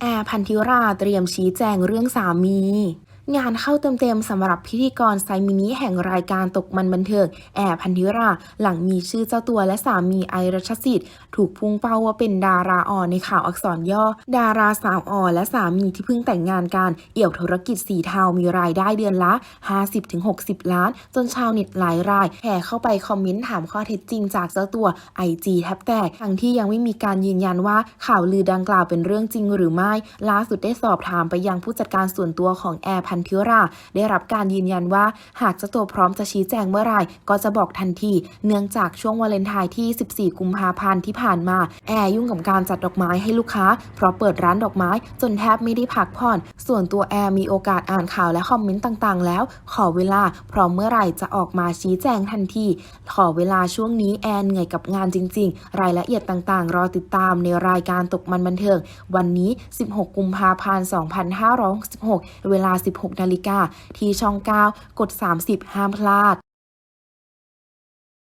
แอร์พันธิราเตรียมชี้แจงเรื่องสามี งานเข้าเต็มๆสำหรับพิธีกรไซมินิแห่งรายการตกมันบันเทิงแอร์พันธิรา หลังมีชื่อเจ้าตัวและสามีไอรัชสิทธิ์ถูกพุ่งเป้าว่าเป็นดาราอ่อนในข่าวอักษรย่อ ดาราสาวอ่อนและสามีที่เพิ่งแต่งงานกัน เอี่ยวธุรกิจสีเทามีรายได้เดือนละ 50-60 ล้าน จนชาวเน็ตหลายรายแห่เข้าไปคอมเมนต์ถามข้อเท็จจริงจากเจ้าตัว IG แทบแตกทั้งที่ยังไม่มีการยืนยันว่าข่าวลือดังกล่าวเป็นเรื่องจริงหรือไม่ล่าสุดได้สอบถามไปยังผู้จัดการส่วนตัวของแอร์พันธิรา ได้รับการยืนยันว่า หากเจ้าตัวพร้อมจะชี้แจงเมื่อไหร่ก็จะบอกทันที เนื่องจากช่วงวาเลนไทน์ที่ 14 กุมภาพันธ์ที่ผ่านมา แอร์ยุ่งกับการจัดดอกไม้ให้ลูกค้า เพราะเปิดร้านดอกไม้จนแทบไม่ได้พักผ่อน ส่วนตัวแอร์มีโอกาสอ่านข่าวและคอมเมนต์ต่างๆ แล้ว ขอเวลาพร้อมเมื่อไหร่จะออกมาชี้แจงทันที ขอเวลาช่วงนี้แอนเหนื่อยกับงานจริง ๆ รายละเอียดต่างๆ รอติดตามในรายการตกมันบันเทิง วันนี้ 16 กุมภาพันธ์ 2566 เวลา16 นาฬิกาที่ช่อง 9 กด 30 ห้ามพลาด